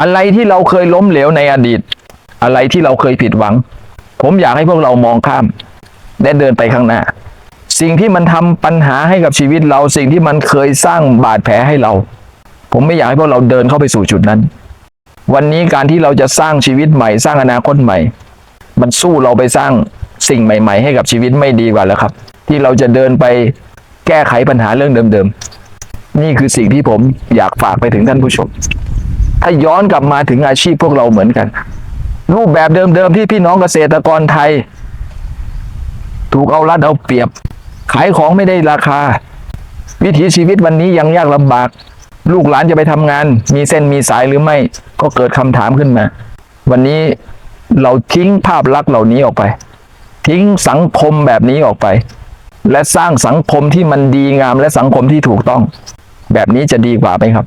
อะไรที่เราเคยล้มเหลวในอดีต อะไรที่เราเคยผิดหวัง ผมอยากให้พวกเรามองข้าม และเดินไปข้างหน้า สิ่งที่มันทำปัญหาให้กับชีวิตเรา สิ่งที่มันเคยสร้างบาดแผลให้เรา ผมไม่อยากให้พวกเราเดินเข้าไปสู่จุดนั้น วันนี้การที่เราจะสร้างชีวิตใหม่ สร้างอนาคตใหม่ มันสู้เราไปสร้างสิ่งใหม่ ๆ ให้กับชีวิตไม่ดีกว่าแล้วครับ ที่เราจะเดินไปแก้ไขปัญหาเรื่องเดิมๆนี่คือสิ่งที่ผมอยากฝากไปถึงท่านผู้ชม ถ้าย้อนกลับมาถึงอาชีพพวกเราเหมือนกัน รูปแบบเดิมๆที่พี่น้องเกษตรกรไทย ถูกเอารัดเอาเปรียบ ขายของไม่ได้ราคา วิถีชีวิตวันนี้ยังยากลำบาก ลูกหลานจะไปทำงาน มีเส้นมีสายหรือไม่ ก็เกิดคำถามขึ้นมา วันนี้เราทิ้งภาพลักษณ์เหล่านี้ออกไป ทิ้งสังคมแบบนี้ออกไป และสร้างสังคมที่มันดีงามและสังคมที่ถูกต้อง แบบนี้จะดีกว่าไหมครับ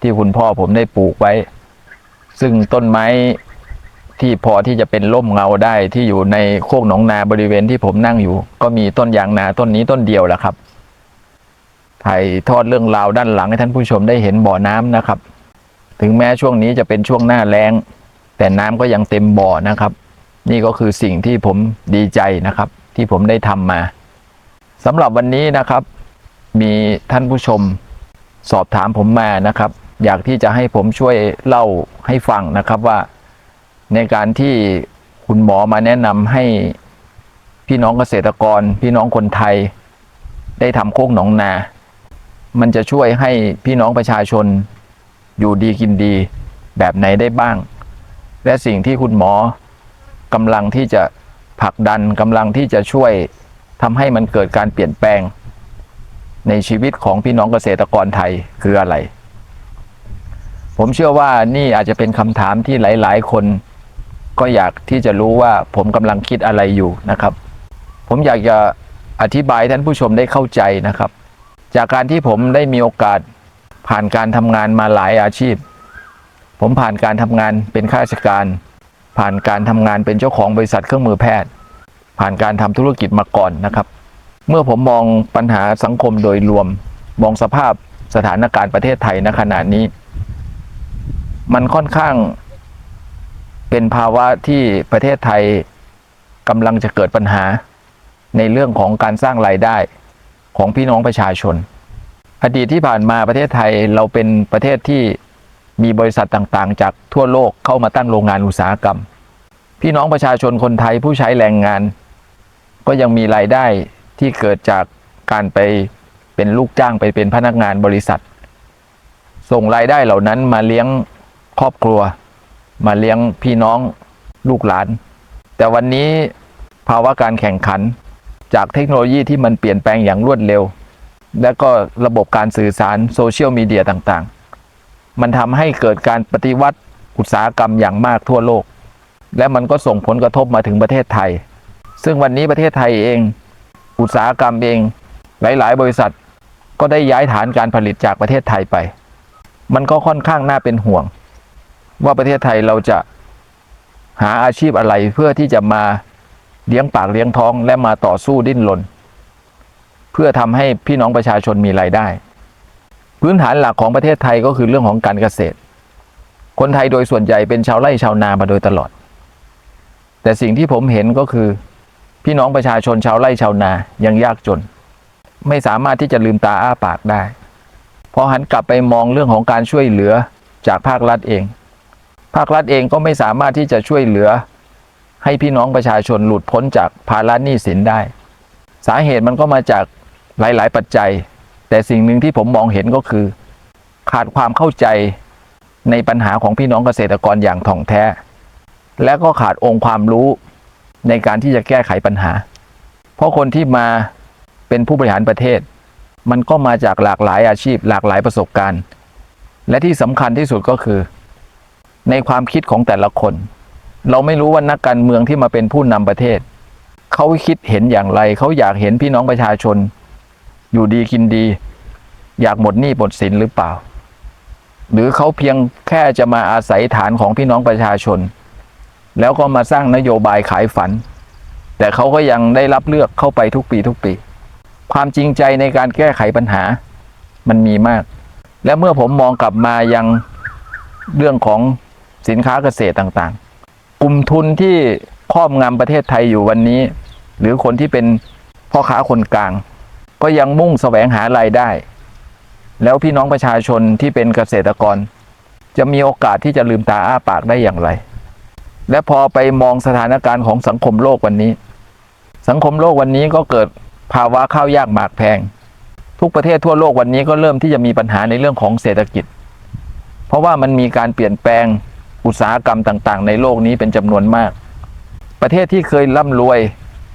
ที่คุณพ่อผมได้ปลูกไว้ ซึ่งต้นไม้ที่พอที่จะเป็นร่มเงาได้ที่อยู่ในโคกหนองนาบริเวณที่ผมนั่งอยู่ ก็มีต้นยางนาต้นนี้ต้นเดียวแหละครับถ่ายทอดเรื่องราวด้านหลังให้ท่านผู้ชมได้เห็นบ่อน้ำนะครับ ถึงแม้ช่วงนี้จะเป็นช่วงหน้าแล้ง แต่น้ำก็ยังเต็มบ่อนะครับ นี่ก็คือสิ่งที่ผมดีใจนะครับ ที่ผมได้ทำมาสำหรับวันนี้นะครับ มีท่านผู้ชมสอบถามผมมานะครับ อยากที่จะให้ผมช่วยเล่าให้ฟังนะครับว่า ในการที่คุณหมอมาแนะนำให้พี่น้องเกษตรกร พี่น้องคนไทย ได้ทำโคกหนองนา มันจะช่วยให้พี่น้องประชาชนอยู่ดีกินดีแบบไหนได้บ้าง และสิ่งที่คุณหมอกำลังที่จะผลักดันกำลังที่จะช่วยทำให้มันเกิดการเปลี่ยนแปลง ในชีวิตของพี่น้องเกษตรกรไทยคืออะไร ผมเชื่อว่านี่อาจจะเป็นคำถามที่หลาย ๆ คนก็อยากที่จะรู้ว่าผมกำลังคิดอะไรอยู่นะครับ ผมอยากจะอธิบายท่านผู้ชมได้เข้าใจนะครับ จากการที่ผมได้มีโอกาสผ่านการทำงานมาหลายอาชีพ ผมผ่านการทำงานเป็นข้าราชการ ผ่านการทำงานเป็นเจ้าของบริษัทเครื่องมือแพทย์ ผ่านการทำธุรกิจมาก่อนนะครับ เมื่อผมมองปัญหาสังคมโดยรวม มองสภาพสถานการณ์ประเทศไทยณขณะนี้ มันค่อนข้าง เป็นภาวะที่ประเทศไทยกำลังจะเกิดปัญหาในเรื่องของการสร้างรายได้ของพี่น้องประชาชน อดีตที่ผ่านมาประเทศไทยเราเป็นประเทศที่มีบริษัทต่างๆ จากทั่วโลกเข้ามาตั้งโรงงานอุตสาหกรรม พี่น้องประชาชนคนไทยผู้ใช้แรงงาน ก็ยังมีรายได้ที่เกิดจากการไปเป็นลูกจ้างไปเป็นพนักงานบริษัท ส่งรายได้เหล่านั้นมาเลี้ยง ครอบครัว มาเลี้ยงพี่น้องลูกหลาน แต่วันนี้ภาวะการแข่งขัน จากเทคโนโลยีที่มันเปลี่ยนแปลงอย่างรวดเร็ว และก็ระบบการสื่อสารโซเชียลมีเดียต่างๆ มันทำให้เกิดการปฏิวัติอุตสาหกรรมอย่างมากทั่วโลก และมันก็ส่งผลกระทบมาถึงประเทศไทย ซึ่งวันนี้ประเทศไทยเอง อุตสาหกรรมเองหลายๆ บริษัทก็ได้ย้ายฐานการผลิตจากประเทศไทยไป มันก็ค่อนข้างน่าเป็นห่วง ว่าประเทศไทยเราจะหาอาชีพอะไรเพื่อที่จะมาเลี้ยงปากเลี้ยงท้องและมาต่อสู้ดิ้นรนเพื่อทำให้พี่น้องประชาชนมีรายได้ พื้นฐานหลักของประเทศไทยก็คือเรื่องของการเกษตร คนไทยโดยส่วนใหญ่เป็นชาวไร่ชาวนามาโดยตลอด แต่สิ่งที่ผมเห็นก็คือ พี่น้องประชาชนชาวไร่ชาวนายังยากจน ไม่สามารถที่จะลืมตาอ้าปากได้พอหันกลับไปมองเรื่องของการช่วยเหลือจากภาครัฐเอง ภาครัฐเองก็ไม่สามารถที่จะช่วยเหลือ ให้พี่น้องประชาชนหลุดพ้นจากภาระหนี้สินได้ สาเหตุมันก็มาจากหลาย ๆ ปัจจัย แต่สิ่งหนึ่งที่ผมมองเห็นก็คือ ขาดความเข้าใจในปัญหาของพี่น้องเกษตรกรอย่างถ่องแท้ และก็ขาดองค์ความรู้ในการที่จะแก้ไขปัญหา เพราะคนที่มาเป็นผู้บริหารประเทศ มันก็มาจากหลากหลายอาชีพ หลากหลายประสบการณ์ และที่สำคัญที่สุดก็คือ ในความคิดของแต่ละคน เราไม่รู้ว่านักการเมืองที่มาเป็นผู้นำประเทศ เขาคิดเห็นอย่างไร เขาอยากเห็นพี่น้องประชาชน อยู่ดีกินดี อยากหมดหนี้หมดสินหรือเปล่า หรือเขาเพียงแค่จะมาอาศัยฐานของพี่น้องประชาชน แล้วก็มาสร้างนโยบายขายฝัน แต่เขาก็ยังได้รับเลือกเข้าไปทุกปีทุกปี ความจริงใจในการแก้ไขปัญหา มันมีมาก และเมื่อผมมองกลับมายังเรื่องของ สินค้าเกษตรต่างๆ กลุ่มทุนที่ครอบงำประเทศไทยอยู่วันนี้ หรือคนที่เป็นพ่อค้าคนกลาง ก็ยังมุ่งแสวงหารายได้ แล้วพี่น้องประชาชนที่เป็นเกษตรกร จะมีโอกาสที่จะลืมตาอ้าปากได้อย่างไร และพอไปมองสถานการณ์ของสังคมโลกวันนี้ สังคมโลกวันนี้ก็เกิดภาวะข้าวยากหมากแพง ทุกประเทศทั่วโลกวันนี้ก็เริ่มที่จะมีปัญหาในเรื่องของเศรษฐกิจ เพราะว่ามันมีการเปลี่ยนแปลง อุตสาหกรรมต่างๆ ในโลกนี้เป็นจำนวนมาก ประเทศที่เคยร่ำรวย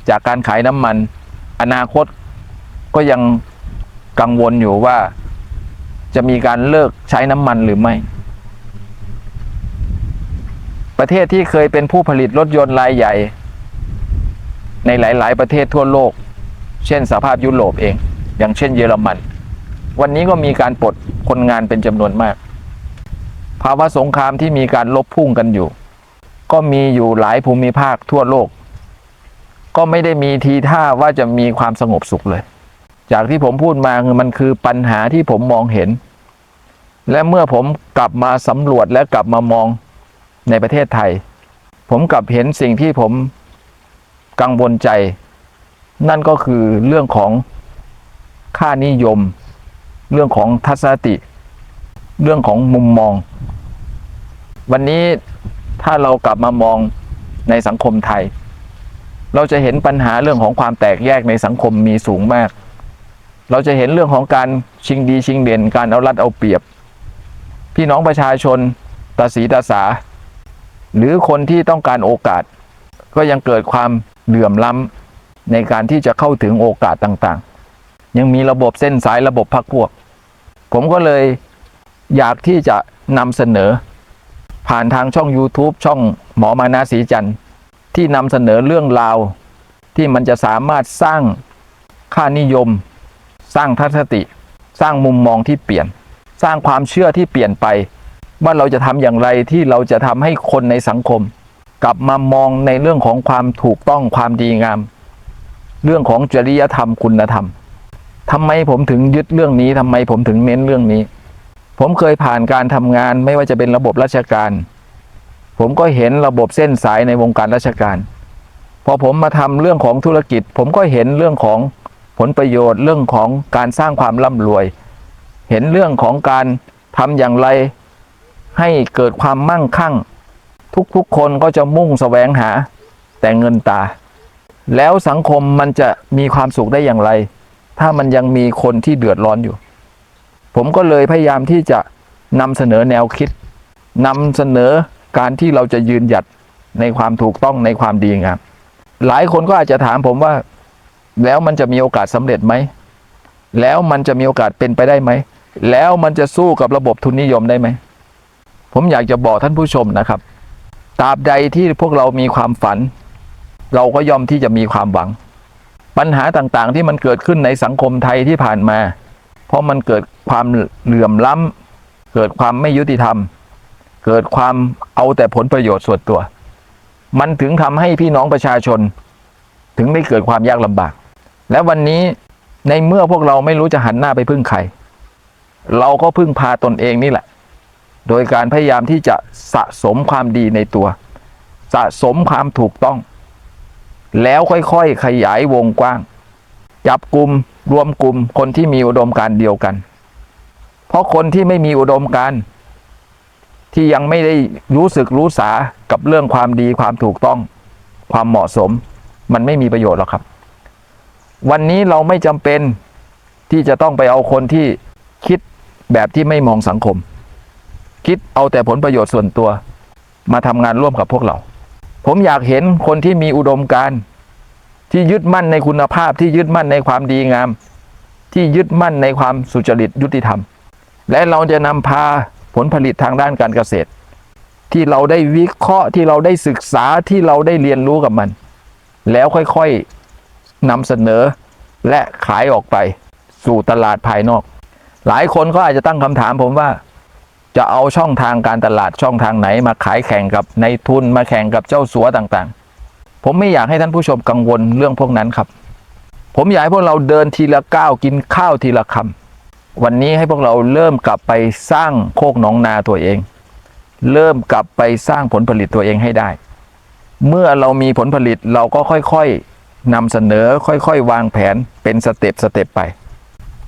จากการขายน้ำมัน อนาคตก็ยังกังวลอยู่ว่าจะมีการเลิกใช้น้ำมันหรือไม่ ประเทศที่เคยเป็นผู้ผลิตรถยนต์รายใหญ่ ในหลาย ๆ ประเทศทั่วโลก เช่นสหภาพยุโรปเอง อย่างเช่นเยอรมัน วันนี้ก็มีการปลดคนงานเป็นจำนวนมาก ภาวะสงครามที่มีการลบพุ่งกันอยู่ ก็มีอยู่หลายภูมิภาคทั่วโลก ก็ไม่ได้มีทีท่าว่าจะมีความสงบสุขเลย จากที่ผมพูดมาคือมันคือปัญหาที่ผมมองเห็น และเมื่อผมกลับมาสำรวจและกลับมามองในประเทศไทย ผมกลับเห็นสิ่งที่ผมกังวลใจ นั่นก็คือเรื่องของค่านิยม เรื่องของทัศนคติ เรื่องของมุมมอง วันนี้ถ้าเรากลับมามองในสังคมไทย เราจะเห็นปัญหาเรื่องของความแตกแยกในสังคมมีสูงมาก เราจะเห็นเรื่องของการชิงดีชิงเด่น การเอารัดเอาเปรียบ พี่น้องประชาชนตาสีตาสา หรือคนที่ต้องการโอกาส ก็ยังเกิดความเหลื่อมล้ำในการที่จะเข้าถึงโอกาสต่างๆ ยังมีระบบเส้นสายระบบพักพวก ผมก็เลยอยากที่จะนำเสนอ ผ่านทางช่อง YouTube ช่องหมอมานาสีจันทร์ที่นำเสนอเรื่องราว ที่มันจะสามารถสร้างค่านิยม สร้างทัศนคติ สร้างมุมมองที่เปลี่ยน สร้างความเชื่อที่เปลี่ยนไป ว่าเราจะทำอย่างไรที่เราจะทำให้คนในสังคม กลับมามองในเรื่องของความถูกต้องความดีงาม เรื่องของจริยธรรมคุณธรรมทำไมผมถึงยึดเรื่องนี้ทำไมผมถึงเน้นเรื่องนี้ ผมเคยผ่านการทำงานไม่ว่าจะเป็นระบบราชการ ผมก็เห็นระบบเส้นสายในวงการราชการ พอผมมาทำเรื่องของธุรกิจ ผมก็เห็นเรื่องของผลประโยชน์เรื่องของการสร้างความร่ำรวย เห็นเรื่องของการทำอย่างไร ให้เกิดความมั่งคั่ง ทุกๆคนก็จะมุ่งแสวงหาแต่เงินตา แล้วสังคมมันจะมีความสุขได้อย่างไร ถ้ามันยังมีคนที่เดือดร้อนอยู่ ผมก็เลยพยายามที่จะนำเสนอแนวคิดนำเสนอการที่เราจะยืนหยัดในความถูกต้องในความดีงามหลายคนก็อาจจะถามผมว่า แล้วมันจะมีโอกาสสำเร็จไหม แล้วมันจะมีโอกาสเป็นไปได้ไหม แล้วมันจะสู้กับระบบทุนนิยมได้ไหม ผมอยากจะบอกท่านผู้ชมนะครับตราบใดที่พวกเรามีความฝัน เราก็ย่อมที่จะมีความหวัง ปัญหาต่างๆที่มันเกิดขึ้นในสังคมไทยที่ผ่านมา เพราะมันเกิด ความเหลื่อมล้ำเกิดความไม่ยุติธรรม เกิดความเอาแต่ผลประโยชน์ส่วนตัว มันถึงทำให้พี่น้องประชาชน ถึงได้เกิดความยากลำบาก และวันนี้ในเมื่อพวกเราไม่รู้จะหันหน้าไปพึ่งใคร เราก็พึ่งพาตนเองนี่แหละ โดยการพยายามที่จะสะสมความดีในตัว สะสมความถูกต้อง แล้วค่อยๆขยายวงกว้าง จับกลุ่มรวมกลุ่มคนที่มีอุดมการณ์เดียวกัน เพราะคนที่ไม่มีอุดมการณ์ที่ยังไม่ได้รู้สึกรู้สากับเรื่องความดีความถูกต้อง ความเหมาะสม มันไม่มีประโยชน์หรอกครับ วันนี้เราไม่จำเป็นที่จะต้องไปเอาคนที่คิดแบบที่ไม่มองสังคม คิดเอาแต่ผลประโยชน์ส่วนตัว มาทำงานร่วมกับพวกเรา ผมอยากเห็นคนที่มีอุดมการณ์ที่ยึดมั่นในคุณภาพที่ยึดมั่นในความดีงาม ที่ยึดมั่นในความสุจริตยุติธรรม และเราจะนำพาผลผลิตทางด้านการเกษตร ที่เราได้วิเคราะห์ที่เราได้ศึกษาที่เราได้เรียนรู้กับมัน แล้วค่อยๆนำเสนอและขายออกไปสู่ตลาดภายนอก หลายคนก็อาจจะตั้งคำถามผมว่า จะเอาช่องทางการตลาดช่องทางไหนมาขายแข่งกับในทุนมาแข่งกับเจ้าสัวต่างๆ ผมไม่อยากให้ท่านผู้ชมกังวลเรื่องพวกนั้นครับ ผมอยากให้พวกเราเดินทีละก้าวกินข้าวทีละคำ วันนี้ให้พวกเราเริ่มกลับไปสร้างโคกหนองนาตัวเอง เริ่มกลับไปสร้างผลผลิตตัวเองให้ได้ เมื่อเรามีผลผลิตเราก็ค่อยๆนำเสนอค่อยๆ วางแผนเป็นสเต็ปสเต็ปไป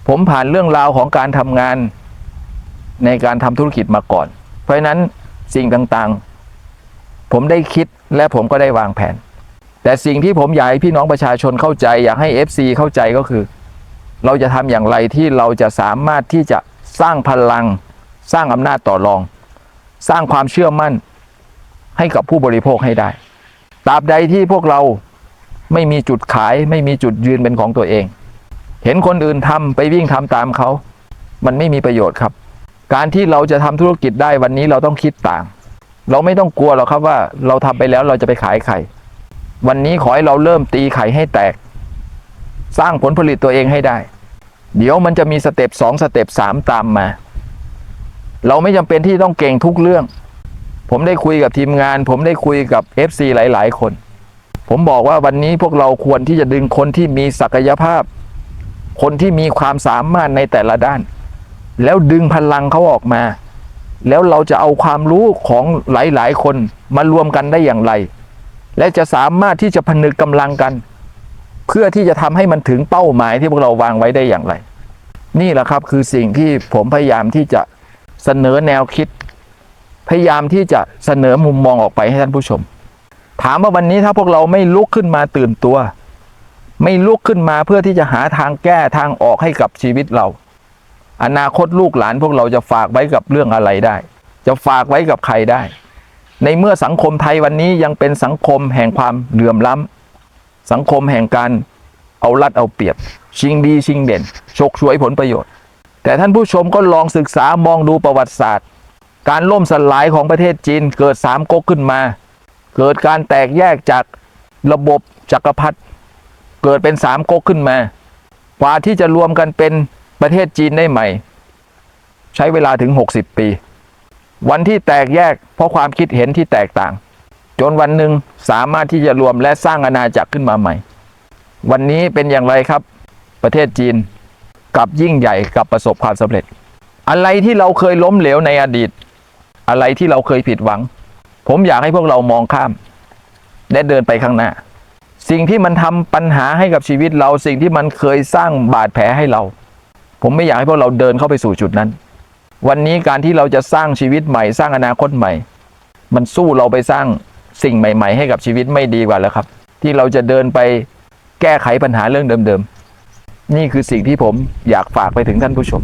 ผมผ่านเรื่องราวของการทำงานในการทำธุรกิจมาก่อน เพราะฉะนั้นสิ่งต่างๆ ผมได้คิดและผมก็ได้วางแผน แต่สิ่งที่ผมอยากให้พี่น้องประชาชนเข้าใจ อยากให้ FC เข้าใจก็คือ เราจะทำอย่างไรที่เราจะสามารถที่จะสร้างพลัง สร้างอำนาจต่อรอง สร้างความเชื่อมั่นให้กับผู้บริโภคให้ได้ตราบใดที่พวกเราไม่มีจุดขาย ไม่มีจุดยืนเป็นของตัวเอง เห็นคนอื่นทำไปวิ่งทำตามเขา มันไม่มีประโยชน์ครับ การที่เราจะทำธุรกิจได้วันนี้เราต้องคิดต่าง เราไม่ต้องกลัวหรอกครับว่าเราทำไปแล้วเราจะไปขายไข่ วันนี้ขอให้เราเริ่มตีไข่ให้แตก สร้างผลผลิตตัวเองให้ได้ เดี๋ยวมันจะมีสเต็ปสองสเต็ปสามตามมา เราไม่จำเป็นที่ต้องเก่งทุกเรื่อง ผมได้คุยกับทีมงาน ผมได้คุยกับ FC หลาย ๆ คน ผมบอกว่าวันนี้พวกเราควรที่จะดึงคนที่มีศักยภาพ คนที่มีความสามารถในแต่ละด้าน แล้วดึงพลังเขาออกมา แล้วเราจะเอาความรู้ของหลาย ๆ คนมารวมกันได้อย่างไร และจะสามารถที่จะผนึกกำลังกัน เพื่อที่จะทำให้มันถึงเป้าหมายที่พวกเราวางไว้ได้อย่างไร นี่แหละครับคือสิ่งที่ผมพยายามที่จะเสนอแนวคิด พยายามที่จะเสนอมุมมองออกไปให้ท่านผู้ชม ถามว่าวันนี้ถ้าพวกเราไม่ลุกขึ้นมาตื่นตัว ไม่ลุกขึ้นมาเพื่อที่จะหาทางแก้ทางออกให้กับชีวิตเรา อนาคตลูกหลานพวกเราจะฝากไว้กับเรื่องอะไรได้ จะฝากไว้กับใครได้ ในเมื่อสังคมไทยวันนี้ยังเป็นสังคมแห่งความเหลื่อมล้ำ สังคมแห่งการเอารัดเอาเปรียบ ชิงดีชิงเด่นฉกฉวยผลประโยชน์ แต่ท่านผู้ชมก็ลองศึกษามองดูประวัติศาสตร์ การล่มสลายของประเทศจีนเกิดสามก๊กขึ้นมา เกิดการแตกแยกจากระบบจักรพรรดิเกิดเป็นสามก๊กขึ้นมากว่าที่จะรวมกันเป็นประเทศจีนได้ใหม่ ใช้เวลาถึง 60 ปี วันที่แตกแยกเพราะความคิดเห็นที่แตกต่าง จนวันหนึ่งสามารถที่จะรวมและสร้างอาณาจักรขึ้นมาใหม่ วันนี้เป็นอย่างไรครับ ประเทศจีนกับยิ่งใหญ่กับประสบความสำเร็จ อะไรที่เราเคยล้มเหลวในอดีต อะไรที่เราเคยผิดหวัง ผมอยากให้พวกเรามองข้าม และเดินไปข้างหน้า สิ่งที่มันทำปัญหาให้กับชีวิตเราสิ่งที่มันเคยสร้างบาดแผลให้เรา ผมไม่อยากให้พวกเราเดินเข้าไปสู่จุดนั้น วันนี้การที่เราจะสร้างชีวิตใหม่ สร้างอนาคตใหม่ มันสู้เราไปสร้าง สิ่งใหม่ ๆ ให้กับชีวิตไม่ดีกว่าแล้วครับ ที่เราจะเดินไปแก้ไขปัญหาเรื่องเดิมๆ นี่คือสิ่งที่ผมอยากฝากไปถึงท่านผู้ชม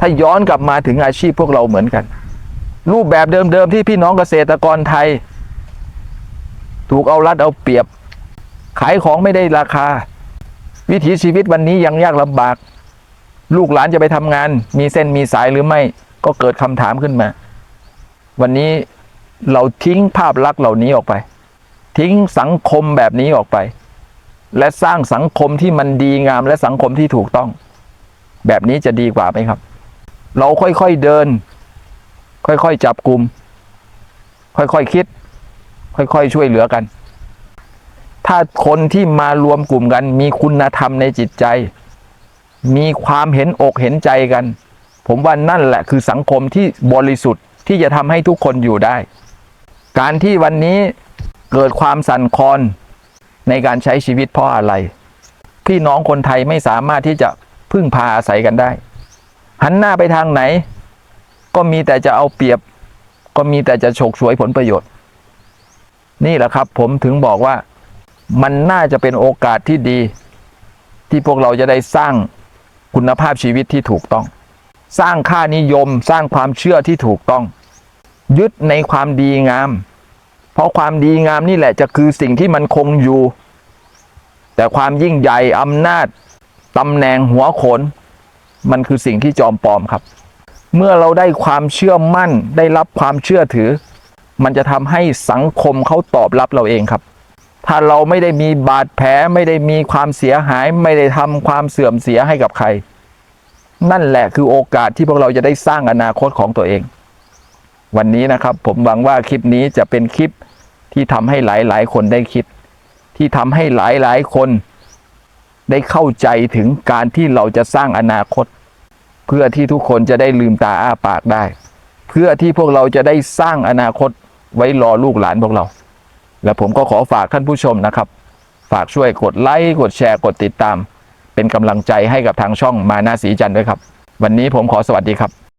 ถ้าย้อนกลับมาถึงอาชีพพวกเราเหมือนกัน รูปแบบเดิมๆที่พี่น้องเกษตรกรไทย ถูกเอารัดเอาเปรียบ ขายของไม่ได้ราคา วิถีชีวิตวันนี้ยังยากลำบาก ลูกหลานจะไปทำงาน มีเส้นมีสายหรือไม่ก็เกิดคำถามขึ้นมา วันนี้ เราทิ้งภาพลักษณ์เหล่านี้ออกไป ทิ้งสังคมแบบนี้ออกไป และสร้างสังคมที่มันดีงามและสังคมที่ถูกต้อง แบบนี้จะดีกว่าไหมครับ เราค่อยๆเดิน ค่อยๆจับกลุ่มค่อยๆคิด ค่อยๆช่วยเหลือกัน ถ้าคนที่มารวมกลุ่มกัน มีคุณธรรมในจิตใจ มีความเห็นอกเห็นใจกัน ผมว่านั่นแหละคือสังคมที่บริสุทธิ์ที่จะทำให้ทุกคนอยู่ได้ การที่วันนี้เกิดความสั่นคลอนในการใช้ชีวิตเพราะอะไร พี่น้องคนไทยไม่สามารถที่จะพึ่งพาอาศัยกันได้ หันหน้าไปทางไหน ก็มีแต่จะเอาเปรียบ ก็มีแต่จะฉกฉวยผลประโยชน์ นี่แหละครับ ผมถึงบอกว่ามันน่าจะเป็นโอกาสที่ดี ที่พวกเราจะได้สร้างคุณภาพชีวิตที่ถูกต้อง สร้างค่านิยม สร้างความเชื่อที่ถูกต้อง ยึดในความดีงาม เพราะความดีงามนี่แหละจะคือสิ่งที่มันคงอยู่ แต่ความยิ่งใหญ่อำนาจตำแหน่งหัวโขน มันคือสิ่งที่จอมปลอมครับ เมื่อเราได้ความเชื่อมั่นได้รับความเชื่อถือ มันจะทำให้สังคมเขาตอบรับเราเองครับ ถ้าเราไม่ได้มีบาดแผลไม่ได้มีความเสียหาย ไม่ได้ทำความเสื่อมเสียให้กับใคร นั่นแหละคือโอกาสที่พวกเราจะได้สร้างอนาคตของตัวเอง วันนี้นะครับ ผมหวังว่าคลิปนี้จะเป็นคลิปที่ทำให้หลายๆ คนได้คิด ที่ทำให้หลายๆ คนได้เข้าใจถึงการที่เราจะสร้างอนาคต เพื่อที่ทุกคนจะได้ลืมตาอ้าปากได้ เพื่อที่พวกเราจะได้สร้างอนาคตไว้รอลูกหลานพวกเรา และผมก็ขอฝากท่านผู้ชมนะครับ ฝากช่วยกดไลค์กดแชร์กดติดตาม เป็นกำลังใจให้กับทางช่องมานาสีจันด้วยครับ วันนี้ผมขอสวัสดีครับ